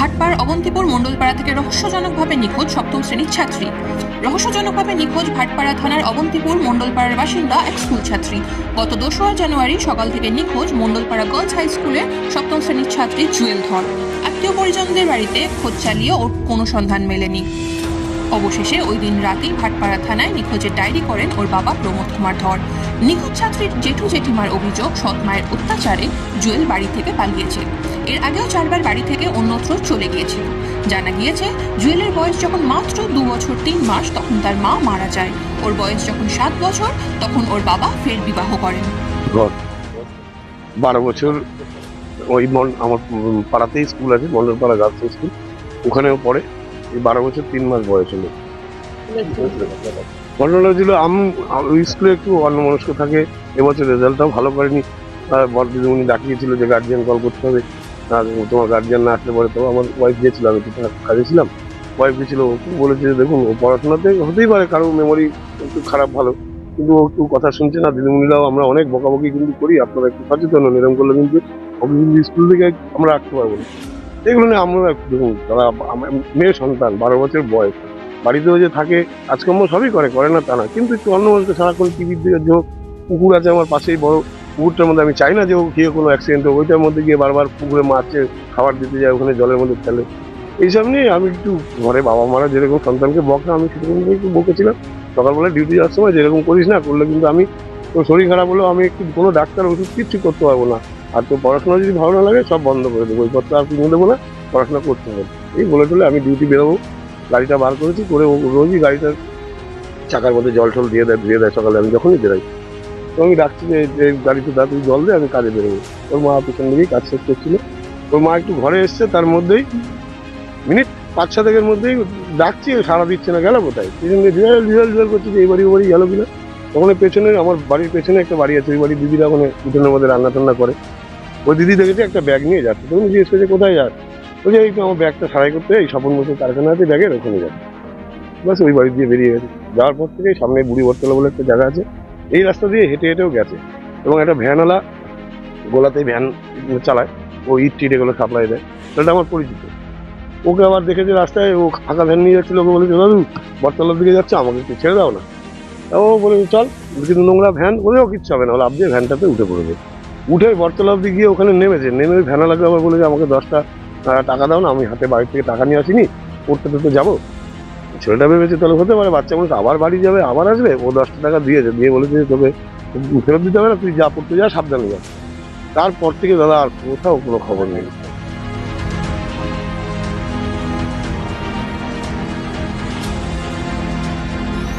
ভাটপাড় অবন্তিপুর মণ্ডলপাড়া থেকে রহস্যজনকভাবে নিখোঁজ সপ্তম শ্রেণির ছাত্রী। রহস্যজনকভাবে নিখোঁজ ভাটপাড়া থানার অবন্তিপুর মণ্ডলপাড়ার বাসিন্দা এক স্কুল ছাত্রী। গত দোসরা জানুয়ারি সকাল থেকে নিখোঁজ মণ্ডলপাড়া গার্লস হাই স্কুলের সপ্তম শ্রেণির ছাত্রী জুয়েল ধর। আত্মীয় পরিজনদের বাড়িতে খোঁজ চালিয়ে ওর কোনো সন্ধান মেলেনি। অবশেষে ওই দিন রাতেই ভাটপাড়া থানায় নিখোঁজের ডায়েরি করেন ওর বাবা প্রমোদ কুমার ধর। নিখোঁজ ছাত্রীর জেঠু জেঠিমার অভিযোগ, সৎ মায়ের অত্যাচারে জুয়েল বাড়ি থেকে পালিয়েছে। এর আগেও চারবার বাড়ি থেকে অন্যত্র চলে গিয়েছিল। জানা গিয়েছে, জুয়েলের বয়স যখন মাত্র দু বছর তিন মাস, তখন তার মা মারা যায়। ওর বয়স যখন সাত বছর, তখন ওর বাবা ফের বিবাহ করেন। বারো বছর ওই মন- আমার পাড়াতেই স্কুল আছে মন্ডলপাড়া গার্লস স্কুল। ওখানেও পড়ে। এই বারো বছর তিন মাস বয়স হলো। ঘটনাটা ছিল আমি স্কুলে একটু অন্যমনস্ক থাকে, এবছর রেজাল্টটাও ভালো করেনি। বড় দিদিমণি ডাকিয়েছিল যে গার্জিয়ান কল করতে হবে। তোমার গার্জিয়ান না আসলে পরে তো আমার ওয়াইফ গিয়েছিল, আমি তো কাজে ছিলাম। ওয়াইফ গেছিল ও বলেছে যে দেখুন, ও পড়াশোনাতে হতেই পারে, কারও মেমোরি একটু খারাপ, ভালো। কিন্তু ও একটু কথা শুনছে না, দিদিমণিরাও আমরা অনেক বকাবকি কিন্তু করি, আপনারা একটু সচেতন হন, এরকম করলে কিন্তু ওকে কিন্তু স্কুল থেকে আমরা রাখতে পারব না। এগুলো নিয়ে আমরা দেখুন, তারা মেয়ে সন্তান, বারো বছর বয়স। বাড়িতেও যে থাকে কাজকর্ম সবই করে করে না তা না কিন্তু একটু অন্য মানুষকে সারাক্ষণ টিভির দিকে যে পুকুর আছে আমার পাশেই, বড় পুকুরটার মধ্যে আমি চাই না যে ও গিয়ে কোনো অ্যাক্সিডেন্ট হোক, ওইটার মধ্যে গিয়ে বারবার পুকুরে মারছে, খাবার দিতে যায়, ওখানে জলের মধ্যে ফেলে। এইসব নিয়ে আমি একটু ঘরে বাবা মারা যেরকম সন্তানকে বকে আমি সেরকম একটু বকেছিলাম। সকালবেলা ডিউটি যাওয়ার সময় যেরকম করিস না, করলে কিন্তু আমি, তোর শরীর খারাপ হলেও আমি একটু কোনো ডাক্তার ওষুধ কিচ্ছু করতে পারব না। আর তোর পড়াশোনা যদি ভালো না লাগে, সব বন্ধ করে দেবো। বইপত্র আর কিনে দেবো না, পড়াশোনা করতে হবে। এই বলে টলে আমি ডিউটি বেরোবো। গাড়িটা বার করেছি, করে রোজই গাড়িটার চাকার মধ্যে জল টল দিয়ে দেয় দিয়ে দেয় সকালে, আমি যখনই বেরোই। তো আমি ডাকছি যে যে গাড়িতে তাড়াতাড়ি জল দেয় আমি কাজে বেরোবো। ওর মা পিছন দিকেই কাজ শেষ করছিল। ওর মা একটু ঘরে এসছে, তার মধ্যেই মিনিট পাঁচ থেকে মধ্যেই ডাকছি সারা দিচ্ছে না, গেল কোথায়? পিছন দিয়ে রিয়াল রিয়াল রিয়াল করছি যে, এই বাড়ি, ও বাড়ি গেল কিনা? ওখানে পেছনে, আমার বাড়ির পেছনে একটা বাড়ি আছে, ওই বাড়ির দিদিরা ওখানে উঠোনের মধ্যে রান্না টান্না করে। ওই দিদি দেখেছে একটা ব্যাগ নিয়ে যাচ্ছে। তখন জিজ্ঞেস করছে, কোথায় যাস ওই যে এই তো আমার ব্যাগটা সারাই করতে, এই স্বপন মতো কারখানা আছে ব্যাগের ওখানে যাচ্ছে বাস ওই বাড়ি দিয়ে বেরিয়ে গেছে। যাওয়ার পর থেকে সামনে বুড়ি বটতলা বলে একটা জায়গা আছে। এই রাস্তা দিয়ে হেঁটে হেঁটেও গেছে। এবং একটা ভ্যানওয়ালা গোলাতেই ভ্যান চালায়, ও ইট টিট এগুলো সাপ্লাই দেয়। সেটা আমার পরিচিত। ওকে আবার দেখেছে রাস্তায় ও ফাঁকা ভ্যান নিয়ে যাচ্ছিল, ওকে বলেছে দাদু, বটতলার দিকে যাচ্ছে, আমাকে একটু ছেড়ে দাও না। ও বলে, চল, কিন্তু নোংরা ভ্যান ওদেরও কিচ্ছু হবে না। ওরা আপনি ভ্যানটাতে উঠে পড়বে। উঠে বটতলা অব্দি গিয়ে ওখানে নেমেছে। নেমে ওই ভ্যানালাকে আবার বলেছে আমাকে দশটা টাকা দাও না, আমি হাতে বাড়ি থেকে টাকা নিয়ে আসিনি পড়তে তো যাব। ছেলেটা ভেবেছে তাহলে হতে পারে, বাচ্চা মানুষ আবার বাড়ি যাবে, আবার আসবে, ও দশটা টাকা দিয়েছে, দিয়ে বলেছে তোকে ফেরত দিতে হবে না, তুই যা পড়তে যা, সাবধানে যা। তারপর থেকে দাদা আর কোথাও কোনো খবর নেই।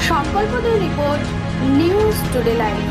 সংকল্পদের রিপোর্ট, নিউজ টুডে লাইভ।